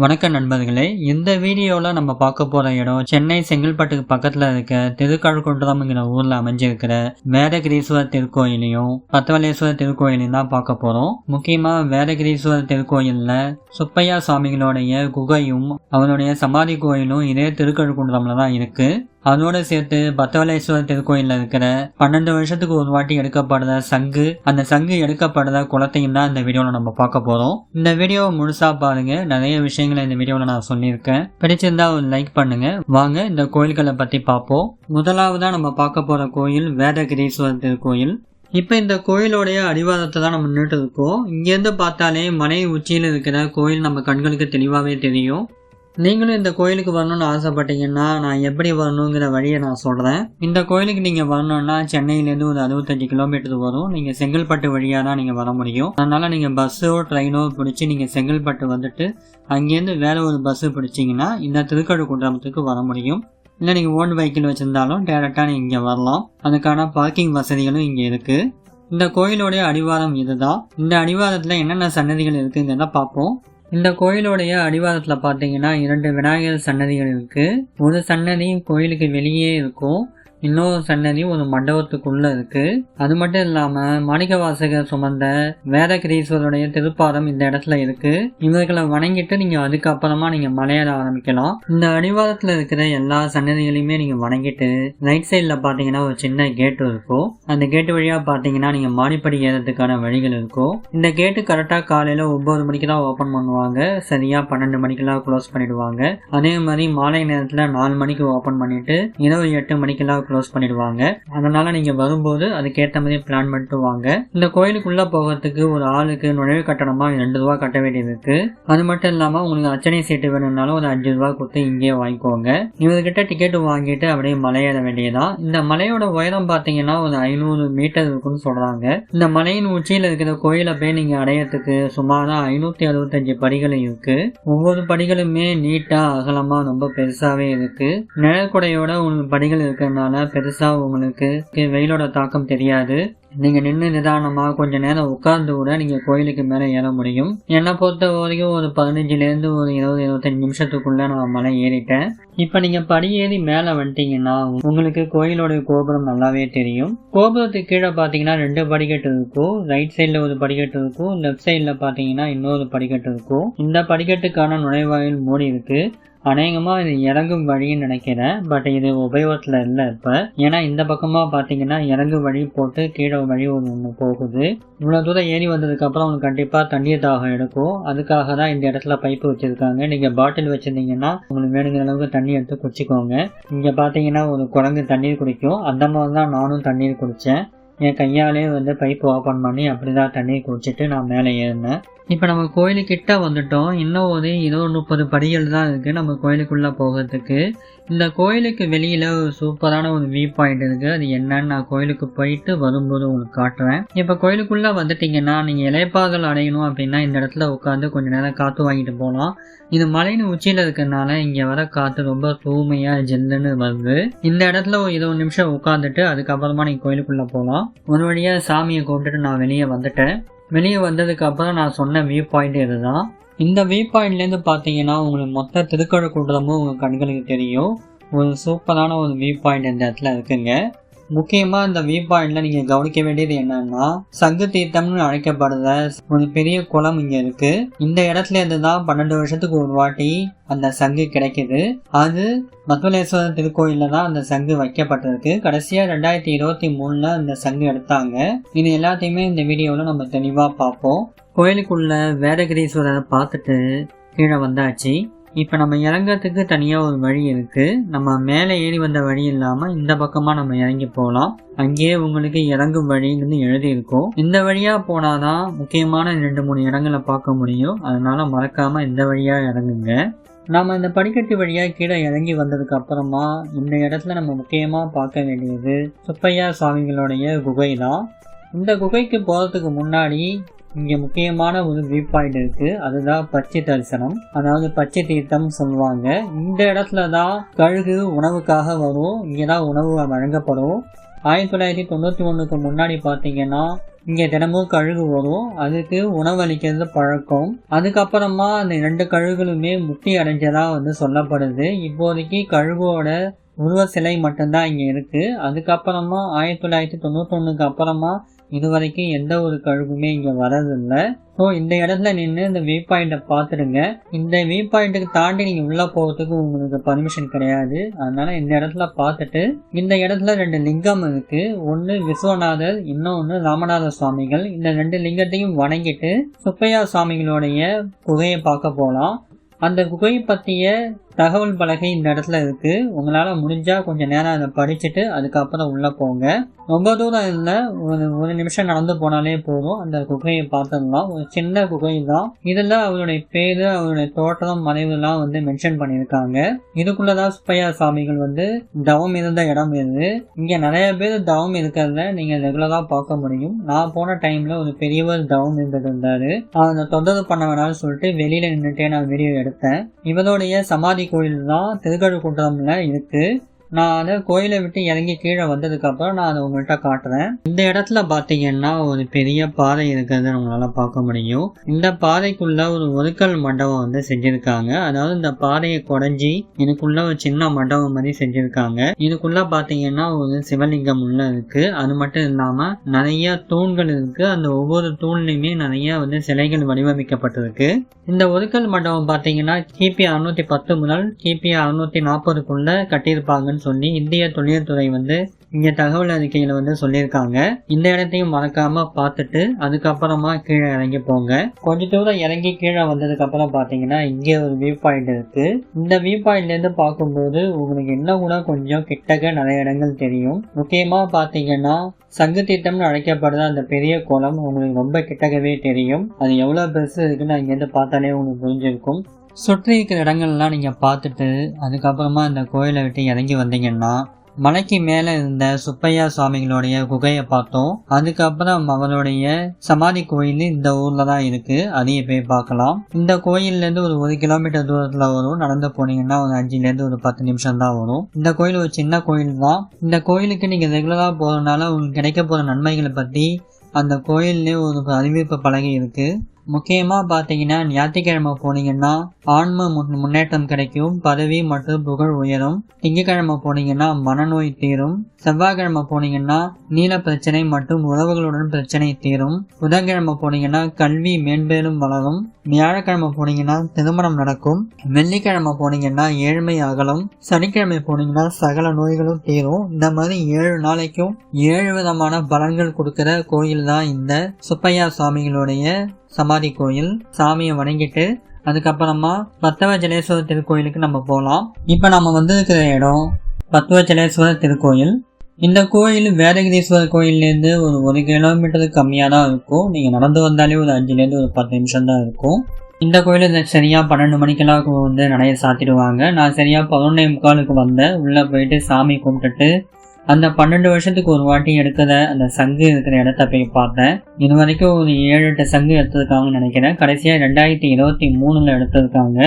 வணக்கம் நண்பர்களே. இந்த வீடியோவில் நம்ம பார்க்க போகிற இடம் சென்னை செங்கல்பட்டுக்கு பக்கத்தில் இருக்க திருக்கழுக்குன்றம்ங்கிற ஊரில் அமைஞ்சிருக்கிற வேதகிரீஸ்வரர் திருக்கோயிலையும் பத்தவலேஸ்வரர் திருக்கோயிலையும் தான் பார்க்க போகிறோம் முக்கியமாக வேதகிரீஸ்வரர் திருக்கோயிலில் சுப்பையா சுவாமிகளுடைய குகையும் அவனுடைய சமாதி கோயிலும் இதே திருக்கழுக்குன்றம்ல தான் இருக்குது அதோட சேர்த்து பத்தவலேஸ்வரர் திருக்கோயிலில் இருக்கிற பன்னெண்டு வருஷத்துக்கு ஒரு வாட்டி எடுக்கப்படுற சங்கு அந்த சங்கு எடுக்கப்படுற குளத்தையும் தான் இந்த வீடியோவில் நம்ம பார்க்க போகிறோம் இந்த வீடியோவை முழுசாக பாருங்க. நிறைய விஷயங்களை இந்த வீடியோவில் நான் சொல்லியிருக்கேன். பிடிச்சிருந்தா ஒரு லைக் பண்ணுங்க. வாங்க இந்த கோயில்களை பற்றி பார்ப்போம். முதலாவதாக நம்ம பார்க்க போகிற கோயில் வேதகிரீஸ்வரர் திருக்கோயில். இப்போ இந்த கோயிலோடைய அடிவாரத்தை தான் நம்ம நின்றுட்டு இருக்கோம். இங்கேருந்து பார்த்தாலே மலை உச்சியில் இருக்கிற கோயில் நம்ம கண்களுக்கு தெளிவாகவே தெரியும். நீங்களும் இந்த கோயிலுக்கு வரணும்னு ஆசைப்பட்டீங்கன்னா நான் எப்படி வரணுங்கிற வழியை நான் சொல்கிறேன் இந்த கோயிலுக்கு நீங்கள் வரணும்னா சென்னையிலேருந்து ஒரு அறுபத்தஞ்சு கிலோமீட்டர் வரும். நீங்கள் செங்கல்பட்டு வழியாக தான் நீங்கள் வர முடியும். அதனால் நீங்கள் பஸ்ஸோ ட்ரெயினோ பிடிச்சி நீங்கள் செங்கல்பட்டு வந்துட்டு அங்கேருந்து வேறு ஒரு பஸ்ஸு பிடிச்சிங்கன்னா இந்த திருக்கழுக்குன்றமத்துக்கு வர முடியும். இல்லை நீங்கள் ஓன் வெஹிக்கிள் வச்சுருந்தாலும் டேரெக்டாக நீங்கள் இங்கே வரலாம். அதுக்கான பார்க்கிங் வசதிகளும் இங்கே இருக்குது இந்த கோயிலோடைய அடிவாரம் இதுதான். இந்த அடிவாரத்தில் என்னென்ன சன்னதிகள் இருக்குங்கிறத பார்ப்போம். இந்த கோயிலுடைய அடிவாரத்தில் பார்த்தீங்கன்னா இரண்டு விநாயகர் சன்னதிகள் இருக்குது ஒரு சன்னதி கோயிலுக்கு வெளியே இருக்கும். இன்னொரு சன்னதி ஒரு மண்டபத்துக்குள்ள இருக்கு. அது மட்டும் இல்லாம மாணிக்க வாசகர் சுமந்த வேதகிரீஸ்வருடைய திருப்பாதம் இந்த இடத்துல இருக்கு. இவர்களை வணங்கிட்டு நீங்க அதுக்கப்புறமா நீங்க மலையேற ஆரம்பிக்கலாம். இந்த அடிவாரத்துல இருக்கிற எல்லா சன்னதிகளையுமே நீங்க வணங்கிட்டு ரைட் சைட்ல பாத்தீங்கன்னா ஒரு சின்ன கேட் இருக்கும். அந்த கேட்டு வழியா பாத்தீங்கன்னா நீங்க மாடிப்படி ஏறதுக்கான வழிகள் இருக்கும். இந்த கேட்டு கரெக்டா காலையில ஒன்பது மணிக்கு தான் ஓபன் பண்ணுவாங்க. சரியா பன்னெண்டு மணிக்கெல்லாம் க்ளோஸ் பண்ணிடுவாங்க. அதே மாதிரி மாலை நேரத்துல நாலு மணிக்கு ஓபன் பண்ணிட்டு இரவு எட்டு மணிக்கெல்லாம் க்ளோஸ் பண்ணிடுவாங்க. அதனால நீங்க வரும்போது அதுக்கேற்ற மாதிரி பிளான் பண்ணிட்டு வாங்க. இந்த கோயிலுக்குள்ள போகிறதுக்கு ஒரு ஆளுக்கு நுழைவு கட்டணமா ரெண்டு ரூபா கட்ட வேண்டியது இருக்கு. அது மட்டும் இல்லாம உங்களுக்கு அச்சனை சீட்டு வேணும்னாலும் ஒரு அஞ்சு ரூபா கொடுத்து இங்கேயே வாங்கிக்கோங்க. இவர்கிட்ட டிக்கெட் வாங்கிட்டு அப்படியே மலையேற வேண்டியதான் இந்த மலையோட உயரம் பாத்தீங்கன்னா ஒரு ஐநூறு மீட்டர் இருக்குன்னு சொல்றாங்க. இந்த மலையின் உச்சியில் இருக்கிற கோயிலை போய் நீங்க அடையறதுக்கு சுமாராக ஐநூத்தி அறுபத்தஞ்சு படிகள் இருக்கு. ஒவ்வொரு படிகளுமே நீட்டா அகலமா ரொம்ப பெருசாவே இருக்கு. நிழற்குடையோட உங்களுக்கு படிகள் இருக்கிறதுனால பெருசாக உங்களுக்கு வெயிலோட தாக்கம் தெரியாது. நீங்கள் நின்று நிதானமாக கொஞ்ச நேரம் உட்கார்ந்து கூட நீங்கள் கோயிலுக்கு மேலே ஏற முடியும். என்னை பொறுத்த வரைக்கும் ஒரு பதினஞ்சுலேருந்து ஒரு இருபது இருபத்தஞ்சு நிமிஷத்துக்குள்ள நான் மலை ஏறிட்டேன். இப்போ நீங்கள் படி ஏறி மேலே வந்துட்டீங்கன்னா உங்களுக்கு கோயிலோட கோபுரம் நல்லாவே தெரியும். கோபுரத்துக்கு கீழே பார்த்தீங்கன்னா ரெண்டு படிக்கட்டு இருக்கும். ரைட் சைடில் ஒரு படிக்கட்டு இருக்கும். லெஃப்ட் சைடில் பார்த்தீங்கன்னா இன்னொரு படிக்கட்டு இருக்கும். இந்த படிக்கட்டுக்கான நுழைவாயில் மூடி இருக்குது அநேகமாக இது இறங்கும் வழின்னு நினைக்கிறேன். பட் இது உபயோகத்தில் இல்லை இப்போ. ஏன்னா இந்த பக்கமாக பார்த்தீங்கன்னா இறங்கு வழி போட்டு கீழே வழி ஒன்று ஒன்று போகுது. இவ்வளோ தூரம் ஏறி வந்ததுக்கப்புறம் உங்களுக்கு கண்டிப்பாக தண்ணீர் தாகம் எடுக்கும். அதுக்காக தான் இந்த இடத்துல பைப்பு வச்சுருக்காங்க. நீங்கள் பாட்டில் வச்சிருந்தீங்கன்னா உங்களுக்கு வேணுங்கிற அளவுக்கு தண்ணி எடுத்து குடிச்சிக்கோங்க. இங்கே பார்த்தீங்கன்னா ஒரு குரங்கு தண்ணீர் குடிக்கும். அந்த மாதிரி தான் நானும் தண்ணீர் குடித்தேன் என் கையாலே வந்து பைப்பு ஓப்பன் பண்ணி அப்படி தான் தண்ணீர் குடிச்சிட்டு நான் மேலே ஏறினேன். இப்போ நம்ம கோயிலுக்கிட்ட வந்துட்டோம். இன்னும் ஒரு இருபது முப்பது படிகள் தான் இருக்குது நம்ம கோயிலுக்குள்ளே போகிறதுக்கு. இந்த கோயிலுக்கு வெளியில் ஒரு சூப்பரான ஒரு வியூ பாயிண்ட் இருக்குது அது என்னன்னு நான் கோயிலுக்கு போயிட்டு வரும்போது உங்களுக்கு காட்டுறேன். இப்போ கோயிலுக்குள்ளே வந்துட்டிங்கன்னா நீங்கள் இலைப்பாதல் அடையணும் அப்படின்னா இந்த இடத்துல உட்காந்து கொஞ்சம் நேரம் காற்று வாங்கிட்டு போகலாம் இது மலையின் உச்சியில் இருக்கிறதுனால இங்கே வர காற்று ரொம்ப தூய்மையாக ஜெல்லுன்னு வருது. இந்த இடத்துல ஒரு இருபது நிமிஷம் உட்காந்துட்டு அதுக்கப்புறமா நீங்கள் கோயிலுக்குள்ளே போகலாம் ஒரு வழியாக சாமியை கூப்பிட்டுட்டு நான் வெளியே வந்துட்டேன். வெளியே வந்ததுக்கு அப்புறம் நான் சொன்ன வியூ பாயிண்ட் இதுதான். இந்த வியூ பாயிண்ட்லேருந்து பார்த்தீங்கன்னா உங்களுக்கு மொத்த திருக்கழுக்குன்றமும் உங்கள் கண்களுக்கு தெரியும். ஒரு சூப்பரான ஒரு வியூ பாயிண்ட் இந்த இடத்துல இருக்குங்க. முக்கியமாக இந்த வியூ பாயிண்ட்ல நீங்கள் கவனிக்க வேண்டியது என்னன்னா சங்கு தீர்த்தம்னு அழைக்கப்படுற ஒரு பெரிய குளம் இங்கே இருக்கு. இந்த இடத்துல இருந்து தான் பன்னெண்டு வருஷத்துக்கு ஒரு வாட்டி அந்த சங்கு கிடைக்குது. அது மத்வலேஸ்வரர் திருக்கோயில்ல தான் அந்த சங்கு வைக்கப்பட்டிருக்கு. கடைசியா ரெண்டாயிரத்தி இருபத்தி மூணுல அந்த சங்கு எடுத்தாங்க. இது எல்லாத்தையுமே இந்த வீடியோவில் நம்ம தெளிவாக பார்ப்போம். கோயிலுக்குள்ள வேதகிரீஸ்வரரை பார்த்துட்டு கீழே வந்தாச்சு. இப்போ நம்ம இறங்கிறதுக்கு தனியாக ஒரு வழி இருக்குது நம்ம மேலே ஏறி வந்த வழி இல்லாமல் இந்த பக்கமாக நம்ம இறங்கி போகலாம் அங்கேயே உங்களுக்கு இறங்கும் வழின்னு எழுதியிருக்கோம் இந்த வழியாக போனாதான் முக்கியமான ரெண்டு மூணு இடங்களை பார்க்க முடியும். அதனால் மறக்காமல் இந்த வழியாக இறங்குங்க. நம்ம இந்த படிக்கட்டு வழியாக கீழே இறங்கி வந்ததுக்கு அப்புறமா இந்த இடத்துல நம்ம முக்கியமாக பார்க்க வேண்டியது சுப்பையா சுவாமிகளுடைய குகை தான் இந்த குகைக்கு போகிறதுக்கு முன்னாடி இங்கே முக்கியமான ஒரு வியூ பாயிண்ட் இருக்குது அதுதான் பச்சை தரிசனம். அதாவது பச்சை தீர்த்தம் சொல்லுவாங்க. இந்த இடத்துல தான் கழுகு உணவுக்காக வரும். இங்கே தான் உணவு வழங்கப்படும். ஆயிரத்தி தொள்ளாயிரத்தி தொண்ணூற்றி ஒன்றுக்கு முன்னாடி பார்த்தீங்கன்னா இங்கே தினமும் கழுகு வரும். அதுக்கு உணவளிக்கிறது பழக்கம். அதுக்கப்புறமா அந்த ரெண்டு கழுகுகளுமே முக்தி அடைஞ்சதா வந்து சொல்லப்படுது. இப்போதைக்கு கழுகோட உருவ சிலை மட்டும்தான் இங்கே இருக்குது அதுக்கப்புறமா ஆயிரத்தி தொள்ளாயிரத்தி தொண்ணூத்தொன்னுக்கு அப்புறமா இது வரைக்கும் எந்த ஒரு கழுகுமே இங்கே வரதில்லை ஸோ இந்த இடத்துல நின்று இந்த வியூ பாயிண்ட்டை பார்த்துடுங்க. இந்த வியூ பாயிண்ட்டுக்கு தாண்டி நீங்கள் உள்ளே போகிறதுக்கு உங்களுக்கு பர்மிஷன் கிடையாது. அதனால இந்த இடத்துல பார்த்துட்டு இந்த இடத்துல ரெண்டு லிங்கம் இருக்குது ஒன்று விஸ்வநாதர் இன்னொன்று ராமநாத சுவாமிகள். இந்த ரெண்டு லிங்கத்தையும் வணங்கிட்டு சுப்பையா சுவாமிகளுடைய குகையை பார்க்க போகலாம் அந்த குகை பற்றிய தகவல் பலகை இந்த இடத்துல இருக்கு. உங்களால் முடிஞ்சா கொஞ்சம் நேரம் அதை படிச்சுட்டு அதுக்கப்புறம் உள்ளே போங்க. ரொம்ப தூரம் இல்லை. ஒரு ஒரு நிமிஷம் நடந்து போனாலே போதும். அந்த குகையை பார்த்துடலாம். ஒரு சின்ன குகை தான். இதில் அவருடைய பேர். அவருடைய தோற்றம் மறைவுலாம் வந்து மென்ஷன் பண்ணியிருக்காங்க. இதுக்குள்ளதான் சுப்பையா சுவாமிகள் வந்து தவம் இருந்த இடம் இது இங்கே நிறைய பேர் தவம் இருக்கிறத நீங்கள் ரெகுலராக பார்க்க முடியும். நான் போன டைமில் ஒரு பெரியவர் தவம் இருந்துட்டு இருந்தார். அதை தொந்தரவு பண்ண வேணாம்னு சொல்லிட்டு வெளியில் நின்றுட்டே நான் வீடியோ எடுத்தேன். இவருடைய சமாதி கோயில் தான் திருக்கழுக்குன்றம்ல இருக்கு. நான் அதை கோயிலை விட்டு இறங்கி கீழே வந்ததுக்கப்புறம் நான் அதை உங்கள்கிட்ட காட்டுறேன். இந்த இடத்துல பார்த்தீங்கன்னா ஒரு பெரிய பாறை இருக்கிறத நம்மளால பார்க்க முடியும். இந்த பாதைக்குள்ள ஒரு ஒதுக்கல் மண்டபம் வந்து செஞ்சுருக்காங்க. அதாவது இந்த பாறையை குடஞ்சி இதுக்குள்ள ஒரு சின்ன மண்டபம் மாதிரி செஞ்சுருக்காங்க. இதுக்குள்ள பார்த்தீங்கன்னா ஒரு சிவலிங்கம் உள்ள இருக்கு. அது மட்டும் இல்லாமல் நிறைய தூண்கள் இருக்கு. அந்த ஒவ்வொரு தூண்லையுமே நிறைய வந்து சிலைகள் வடிவமைக்கப்பட்டிருக்கு. இந்த ஒதுக்கல் மண்டபம் பார்த்தீங்கன்னா கிபி அறுநூத்தி பத்து முதல் கிபி அறுநூத்தி நாற்பதுக்குள்ள கட்டியிருப்பாங்கன்னு சொல்லி இந்திய தொழில்துறை வந்து இங்க தகவல் அறிக்கையில வந்து சொல்லியிருக்காங்க. இந்த இடத்தையும் மறக்காம பார்த்துட்டு அதுக்கப்புறமா கீழே இறங்கி போங்க. கொஞ்ச தூரம் இறங்கி கீழே வந்ததுக்கு அப்புறம் பாத்தீங்கன்னா இங்கே ஒரு வியூ பாயிண்ட் இருக்கு. இந்த வியூ பாயிண்ட்ல இருந்து பார்க்கும்போது உங்களுக்கு என்ன கூட கொஞ்சம் கிட்டக்க நிறைய இடங்கள் தெரியும். முக்கியமா பாத்தீங்கன்னா சங்கு திட்டம்னு அழைக்கப்படுற அந்த பெரிய குளம் உங்களுக்கு ரொம்ப கிட்டக்கவே தெரியும். அது எவ்வளவு பெருசு இருக்குன்னு அங்கேருந்து பார்த்தாலே உங்களுக்கு புரிஞ்சிருக்கும். சுற்றி இருக்கிற இடங்கள்லாம் நீங்கள் பார்த்துட்டு அதுக்கப்புறமா அந்த கோயிலை விட்டு இறங்கி வந்தீங்கன்னா மலைக்கு மேலே இருந்த சுப்பையா சுவாமிகளுடைய குகையை பார்த்தோம். அதுக்கப்புறம் அவருடைய சமாதி கோயில் இந்த ஊரில் தான் இருக்குது அதையும் போய் பார்க்கலாம். இந்த கோயில்லேருந்து ஒரு ஒரு கிலோமீட்டர் தூரத்தில் வரும். நடந்து போனீங்கன்னா ஒரு அஞ்சுலேருந்து ஒரு பத்து நிமிஷம் தான் வரும். இந்த கோயில் ஒரு சின்ன கோயில் தான். இந்த கோயிலுக்கு நீங்கள் ரெகுலராக போகிறதுனால உங்களுக்கு கிடைக்க போகிற நன்மைகளை பற்றி அந்த கோயில்லே ஒரு அறிவிப்பு பலகை இருக்குது முக்கியமாக பார்த்தீங்கன்னா ஞாயிற்றுக்கிழமை போனீங்கன்னா ஆன்ம முன்னேற்றம் கிடைக்கும் பதவி மற்றும் புகழ் உயரும். திங்கக்கிழமை போனீங்கன்னா மனநோய் தீரும். செவ்வாய்க்கிழமை போனீங்கன்னா நீல பிரச்சனை மற்றும் உறவுகளுடன் பிரச்சனை தீரும். புதன்கிழமை போனீங்கன்னா கல்வி மேம்பேலும் வளரும். வியாழக்கிழமை போனீங்கன்னா திருமணம் நடக்கும். வெள்ளிக்கிழமை போனீங்கன்னா ஏழ்மை அகலும். சனிக்கிழமை போனீங்கன்னா சகல நோய்களும் தீரும். இந்த மாதிரி ஏழு நாளைக்கும் ஏழு விதமான பலன்கள் கொடுக்கிற கோயில் தான் இந்த சுப்பையா சுவாமிகளுடைய சமாதி கோயில் சாமியை வணங்கிட்டு அதுக்கப்புறமா பத்தவ ஜலேஸ்வரர் திருக்கோயிலுக்கு நம்ம போகலாம் இப்போ நம்ம வந்திருக்கிற இடம் பத்துவ ஜலேஸ்வரர் திருக்கோயில். இந்த கோயில் வேதகிரீஸ்வரர் கோயிலேருந்து ஒரு ஒரு கிலோமீட்டருக்கு கம்மியாக தான் இருக்கும். நீங்கள் நடந்து வந்தாலே ஒரு அஞ்சுலேருந்து ஒரு பத்து நிமிஷம் தான் இருக்கும். இந்த கோயில் சரியாக பன்னெண்டு மணிக்கெல்லாம் வந்து நடைய சாத்திடுவாங்க. நான் சரியாக பதினொன்னே முக்காலுக்கு வந்தேன். உள்ளே போயிட்டு சாமி கும்பிட்டுட்டு அந்த பன்னெண்டு வருஷத்துக்கு ஒரு வாட்டி எடுக்கிற அந்த சங்கு இருக்கிற இடத்த போய் பார்த்தேன். இது வரைக்கும் ஒரு ஏழு எட்டு சங்கு எடுத்திருக்காங்கன்னு நினைக்கிறேன். கடைசியாக ரெண்டாயிரத்தி இருபத்தி மூணில் எடுத்திருக்காங்க.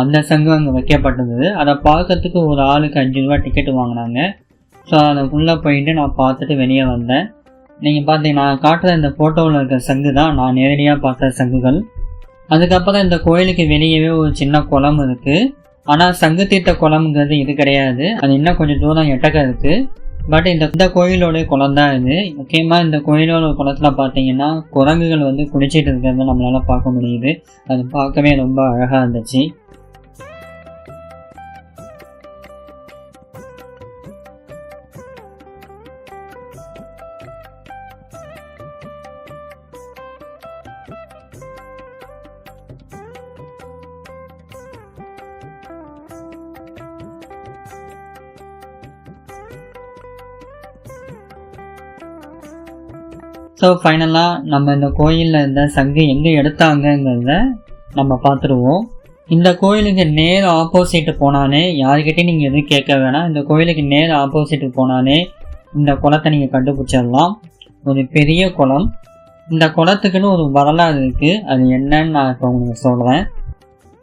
அந்த சங்கு அங்கே வைக்கப்பட்டிருந்தது அதை பார்க்கறதுக்கு ஒரு ஆளுக்கு அஞ்சு ரூபா டிக்கெட் வாங்கினாங்க. ஸோ அதுக்குள்ளே போயிட்டு நான் பார்த்துட்டு வெளியே வந்தேன். நீங்கள் பார்த்தீங்கன்னா நான் காட்டுற இந்த ஃபோட்டோவில் இருக்கிற சங்கு தான். நான் நேரடியாக பார்த்த சங்குகள். அதுக்கப்புறம் இந்த கோயிலுக்கு வெளியவே ஒரு சின்ன குளம் இருக்குது ஆனால் சங்கு தீர்த்த குளம்ங்கிறது இது கிடையாது. அது இன்னும் கொஞ்சம் தூரம் எட்டக்க இருக்குது பட் இந்த இந்த கோயிலோட குளம் தான் இது. முக்கியமாக இந்த கோயிலோட குளத்தில் பார்த்தீங்கன்னா குரங்குகள் வந்து குளிச்சிட்டு இருக்கிறத நம்மளால் பார்க்க முடியுது. அது பார்க்கவே ரொம்ப அழகாக இருந்துச்சு. ஸோ ஃபைனலாக நம்ம இந்த கோயிலில் இருந்த சங்கு எங்கே எடுத்தாங்கங்கிறத நம்ம பார்த்துருவோம். இந்த கோயிலுக்கு நேர் ஆப்போசிட் போனாலே யாருக்கிட்டையும் நீங்கள் எதுவும் கேட்க வேணாம். இந்த கோயிலுக்கு நேர் ஆப்போசிட் போனாலே இந்த குளத்தை நீங்கள் கண்டுபிடிச்சிடலாம். ஒரு பெரிய குளம். இந்த குளத்துக்குன்னு ஒரு வரலாறு இருக்குது அது என்னன்னு நான் இப்போ உங்களுக்கு சொல்கிறேன்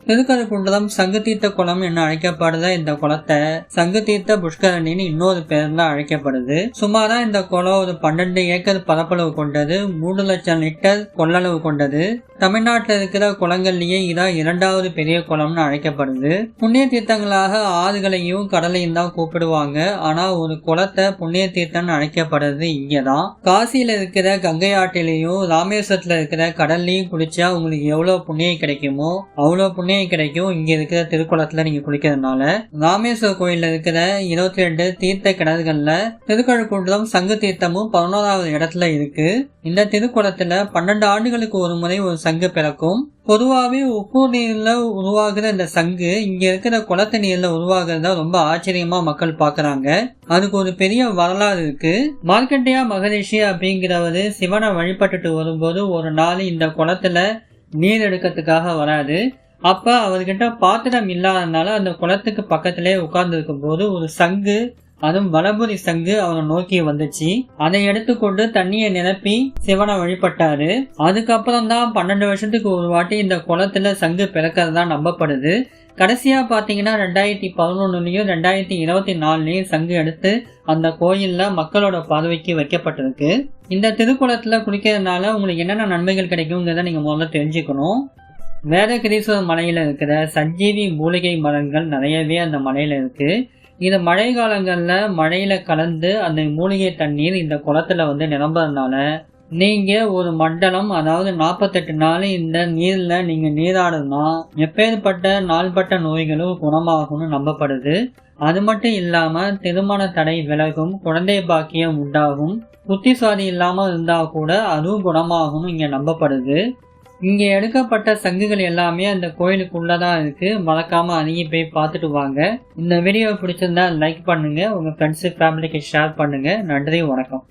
திருக்கழுக்குன்றம் சங்கு தீர்த்த குளம் என அழைக்கப்படுத இந்த குளத்தை சங்கு தீர்த்த புஷ்கரணின்னு இன்னொரு பேர்ல அழைக்கப்படுது. சுமாரா இந்த குளம் ஒரு பன்னெண்டு ஏக்கர் பரப்பளவு கொண்டது மூணு லட்சம் லிட்டர் கொள்ளளவு கொண்டது. தமிழ்நாட்டில் இருக்கிற குளங்கள்லயே இதான் இரண்டாவது பெரிய குளம்னு அழைக்கப்படுது. புண்ணிய தீர்த்தங்களாக ஆறுகளையும் கடலையும் தான் கூப்பிடுவாங்க. ஆனா ஒரு குளத்தை புண்ணிய தீர்த்தம்னு அழைக்கப்படுறது இங்கதான் காசியில இருக்கிற கங்கை ஆட்டிலையும் ராமேஸ்வரத்துல இருக்கிற கடல்லையும் குளிச்சா உங்களுக்கு எவ்வளவு புண்ணியம் கிடைக்குமோ அவ்வளவு புண்ணியம் கிடைக்கும். இங்க இருக்கிற திருக்குளத்துல நீங்க குளிக்கிறதுனால. ராமேஸ்வர கோயில்ல இருக்கிற இருபத்தி ரெண்டு தீர்த்த கிணறுகள்ல திருக்கழுக்குன்றம் சங்கு தீர்த்தமும் பதினோராவது இடத்துல இருக்கு. இந்த திருக்குளத்துல பன்னெண்டு ஆண்டுகளுக்கு ஒரு முறை ஒரு சங்கு பிறக்கும். பொதுவாகவே உப்பு நீர்ல உருவாகிற இந்த சங்கு இங்க இருக்கிற குளத்து நீர்ல உருவாகிறத ரொம்ப ஆச்சரியமா மக்கள் பாக்குறாங்க. அதுக்கு ஒரு பெரிய வரலாறு இருக்கு. மார்க்கண்டியா மகரிஷி அப்படிங்கிறவர் சிவனை வழிபட்டுட்டு வரும்போது ஒரு நாள் இந்த குளத்துல நீர் எடுக்கிறதுக்காக வராது அப்ப அவர்கிட்ட பாத்திரம் இல்லாதனால அந்த குளத்துக்கு பக்கத்திலே உட்கார்ந்துருக்கும் போது ஒரு சங்கு அதுவும் வலபுரி சங்கு அவனை நோக்கி வந்துச்சு. அதை எடுத்துக்கொண்டு தண்ணியை நிரப்பி சிவனை வழிபட்டாரு. அதுக்கப்புறம் தான் பன்னெண்டு வருஷத்துக்கு ஒரு வாட்டி இந்த குளத்துல சங்கு பிறக்கிறதா நம்பப்படுது. கடைசியா பாத்தீங்கன்னா ரெண்டாயிரத்தி பதினொன்னுலயும் ரெண்டாயிரத்தி இருபத்தி நாலுலயும் சங்கு எடுத்து அந்த கோயில்ல மக்களோட பார்வைக்கு வைக்கப்பட்டிருக்கு. இந்த திருக்குளத்துல குளிக்கிறதுனால உங்களுக்கு என்னென்ன நன்மைகள் கிடைக்குங்கிறத நீங்க முதல்ல தெரிஞ்சுக்கணும். வேதகிரீஸ்வரர் மலையில் இருக்கிற சஞ்சீவி மூலிகை மரங்கள் நிறையவே அந்த மலையில் இருக்கு. இது மழை காலங்களில் மழையில் கலந்து அந்த மூலிகை தண்ணீர் இந்த குளத்துல வந்து நிரம்புறதுனால நீங்கள் ஒரு மண்டலம் அதாவது நாற்பத்தெட்டு நாள் இந்த நீரில் நீங்கள் நீராடுனா எப்பேற்பட்ட நாள்பட்ட நோய்களும் குணமாகும்னு நம்பப்படுது. அது மட்டும் இல்லாமல் திருமண தடை விலகும் குழந்தை பாக்கியம் உண்டாகும் புத்திசாலி இல்லாமல் இருந்தால் கூட அதுவும் குணமாகும்னு இங்கே நம்பப்படுது. இங்கே எடுக்கப்பட்ட சங்குகள் எல்லாமே அந்த கோயிலுக்குள்ளதான் இருக்கு. மறக்காம அணுகி போய் பார்த்துட்டு வாங்க. இந்த வீடியோ பிடிச்சிருந்தா லைக் பண்ணுங்க. உங்க ஃப்ரெண்ட்ஸு ஃபேமிலிக்கு ஷேர் பண்ணுங்க. நன்றி வணக்கம்.